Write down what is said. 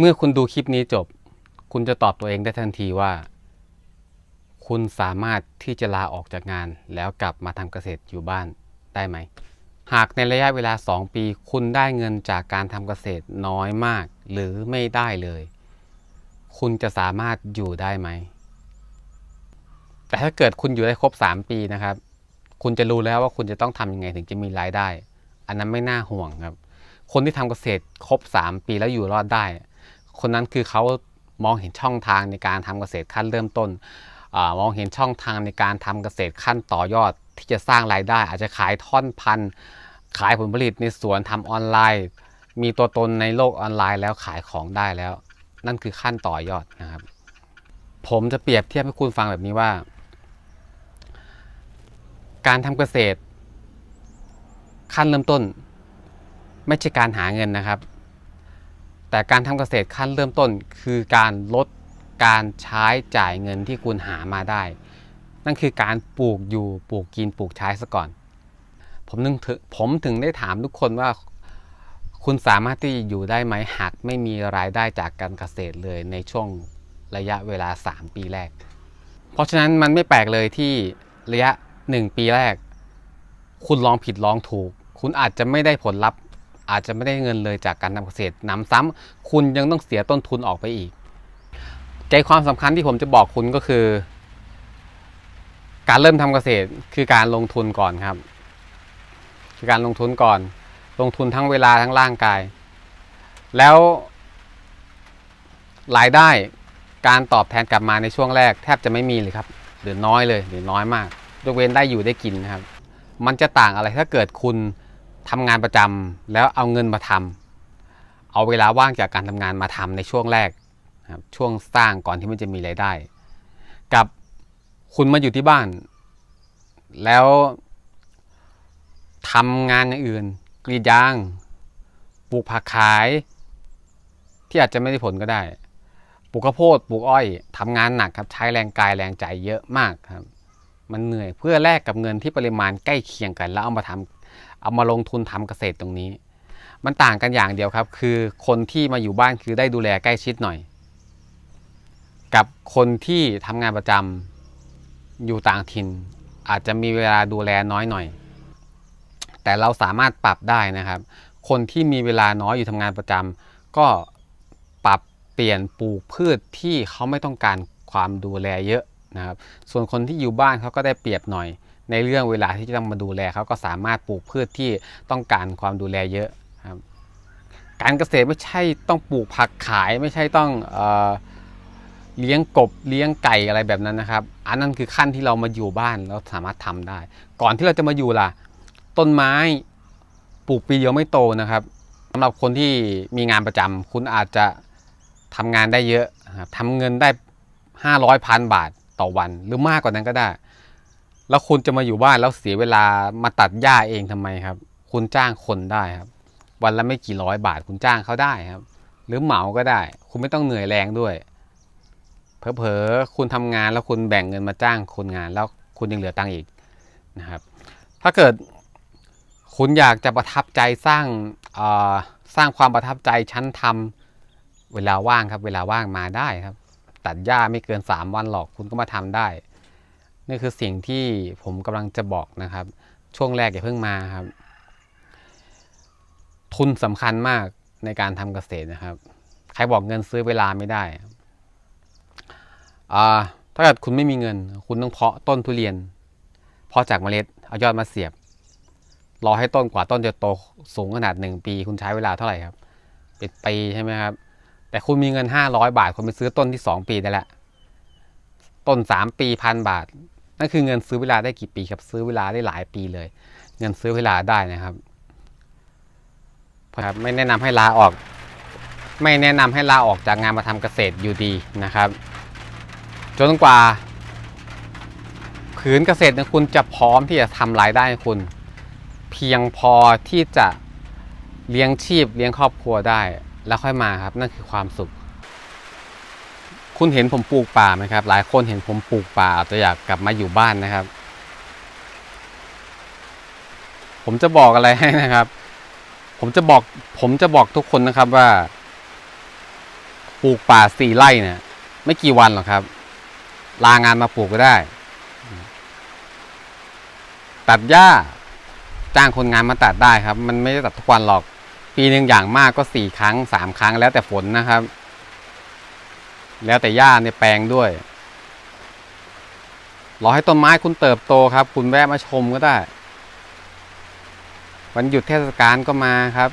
เมื่อคุณดูคลิปนี้จบ คุณจะตอบตัวเองได้ทันทีว่า คุณสามารถที่จะลาออกจากงาน แล้วกลับมาทำเกษตรอยู่บ้านได้ไหม หากในระยะเวลา 2 ปี คุณได้เงินจากการทำเกษตรน้อยมาก หรือไม่ได้เลย คุณจะสามารถอยู่ได้ไหม แต่ถ้าเกิดคุณอยู่ได้ครบ 3 ปีนะครับ คุณจะรู้แล้วว่าคุณจะต้องทำยังไงถึงจะมีรายได้ อันนั้นไม่น่าห่วงครับ คนที่ทำเกษตรครบ 3 ปีแล้วอยู่รอดได้ คนนั้นคือเขามองเห็นช่องทางในการทำเกษตรขั้นเริ่มต้นอมองเห็นช่องทางในการทำเกษตรขั้นต่อยอดที่จะสร้างรายได้ อาจจะขายท่อนพันธุ์ ขายผลผลิตในสวนทำออนไลน์ มีตัวตนในโลกออนไลน์แล้วขายของได้แล้ว นั่นคือขั้นต่อยอดนะครับ ผมจะเปรียบเทียบให้คุณฟังแบบนี้ว่า การทำเกษตร ขั้นเริ่มต้น ไม่ใช่การหาเงินนะครับ แต่การทำเกษตรขั้นเริ่มต้นคือการลดการใช้จ่ายเงินที่คุณหามาได้ นั่นคือการปลูกอยู่ปลูกกินปลูกใช้ซะก่อน ผมถึงถึงผมถึงได้ถามทุกคนว่า คุณสามารถที่อยู่ได้ไหมหากไม่มีรายได้จากการเกษตรเลยในช่วงระยะเวลา 3 ปีแรก เพราะฉะนั้นมันไม่แปลกเลยที่ระยะ 1 ปีแรก คุณลองผิดลองถูก คุณอาจจะไม่ได้ผลลัพธ์ อาจจะไม่ได้เงินเลยจากการทำเกษตรหนำซ้ำคุณยังต้องเสียต้นทุนออกไปอีก ใจความสำคัญที่ผมจะบอกคุณก็คือ การเริ่มทำเกษตรคือการลงทุนก่อนครับ คือการลงทุนก่อน ลงทุนทั้งเวลาทั้งร่างกาย แล้วรายได้การตอบแทนกลับมาในช่วงแรก แทบจะไม่มีเลยครับหรือน้อยเลยหรือน้อยมากยกเว้นได้อยู่ได้กินนะครับ มันจะต่างอะไรถ้าเกิดคุณ ทำงานประจำแล้วเอาเงินมาทำเอาเวลาว่างจากการทำงานมาทำในช่วงแรกครับช่วงสร้างก่อนที่มันจะมีรายได้ กับคุณมาอยู่ที่บ้าน แล้วทำงานอย่างอื่น กรีดยางปลูกผักขาย ที่อาจจะไม่ได้ผลก็ได้ปลูกข้าวโพดปลูกอ้อยทำงานหนักครับใช้แรงกายแรงใจเยอะมากครับ มันเหนื่อยเพื่อแลกกับเงินที่ปริมาณใกล้เคียงกัน แล้วเอามาทำ เอามาลงทุนทำเกษตรตรงนี้ มันต่างกันอย่างเดียวครับ คือคนที่มาอยู่บ้านคือได้ดูแลใกล้ชิดหน่อย กับคนที่ทำงานประจำอยู่ต่างถิ่น อาจจะมีเวลาดูแลน้อยหน่อย แต่เราสามารถปรับได้นะครับ คนที่มีเวลาน้อยอยู่ทำงานประจำก็ปรับเปลี่ยนปลูกพืชที่เขาไม่ต้องการความดูแลเยอะนะครับ ส่วนคนที่อยู่บ้านเขาก็ได้เปรียบหน่อย ในเรื่องเวลาที่จะต้องมาดูแลเขาก็สามารถปลูกพืชที่ต้องการความดูแลเยอะครับการเกษตรไม่ใช่ต้องปลูกผักขายไม่ใช่ต้องเอเลี้ยงกบเลี้ยงไก่อะไรแบบนั้นนะครับ อันนั้นคือขั้นที่เรามาอยู่บ้านแล้วสามารถทำได้ ก่อนที่เราจะมาอยู่ล่ะ ต้นไม้ปลูกปีเดียวไม่โตนะครับสำหรับคนที่มีงานประจำคุณอาจจะทำงานได้เยอะนะครับทำเงินได้ห้าร้อยพันบาทต่อวัน หรือมากกว่านั้นก็ได้ แล้วคุณจะมาอยู่บ้านแล้วเสียเวลามาตัดหญ้าเองทำไมครับ คุณจ้างคนได้ครับ วันละไม่กี่ร้อยบาทคุณจ้างเขาได้ครับ หรือเหมาก็ได้ คุณไม่ต้องเหนื่อยแรงด้วยเผลอๆคุณทำงานแล้วคุณแบ่งเงินมาจ้างคนงาน แล้วคุณยังเหลือตังค์อีกนะครับ ถ้าเกิดคุณอยากจะประทับใจสร้างสร้างความประทับใจชั้นทำเวลาว่างครับ เวลาว่างมาได้ครับ ตัดหญ้าไม่เกิน 3 วันหรอกคุณก็มาทำได้ นี่คือสิ่งที่ผมกำลังจะบอกนะครับ ช่วงแรกอย่าเพิ่งมาครับ ทุนสำคัญมากในการทำเกษตรนะครับ ใครบอกเงินซื้อเวลาไม่ได้อ่าถ้าเกิดคุณไม่มีเงิน คุณต้องเพาะต้นทุเรียน เพาะจากเมล็ดเอายอดมาเสียบ รอให้ต้นกว่าต้นจะโตสูงขนาดหนึ่งปี คุณใช้เวลาเท่าไหร่ครับ เป็นปีใช่ไหมครับ แต่คุณมีเงินห้าร้อยบาท คุณไปซื้อต้นที่สองปีได้แล้วต้นสามปีพันบาท นั่นคือเงินซื้อเวลาได้กี่ปีครับ ซื้อเวลาได้หลายปีเลย เงินซื้อเวลาได้นะครับครับไม่แนะนำให้ลาออก ไม่แนะนำให้ลาออกจากงานมาทำเกษตรอยู่ดีนะครับ จนกว่าผืนเกษตรของคุณจะพร้อมที่จะทำรายได้คุณ เพียงพอที่จะเลี้ยงชีพเลี้ยงครอบครัวได้ แล้วค่อยมาครับ นั่นคือความสุข คุณเห็นผมปลูกป่าไหมครับ หลายคนเห็นผมปลูกป่าอาจจะอยากกลับมาอยู่บ้านนะครับ ผมจะบอกอะไรให้นะครับ ผมจะบอก ผมจะบอกทุกคนนะครับว่า ปลูกป่าสี่ไร่เนี่ย ไม่กี่วันหรอกครับ ลางานมาปลูกก็ได้ ตัดหญ้าจ้างคนงานมาตัดได้ครับ มันไม่ได้ตัดทุกวันหรอก ปีหนึ่งอย่างมากก็สี่ครั้งสามครั้งแล้วแต่ฝนนะครับ แล้วแต่หญ้าในแปลงด้วยรอให้ต้นไม้คุณเติบโตครับ คุณแวะมาชมก็ได้ วันหยุดเทศกาลก็มาครับ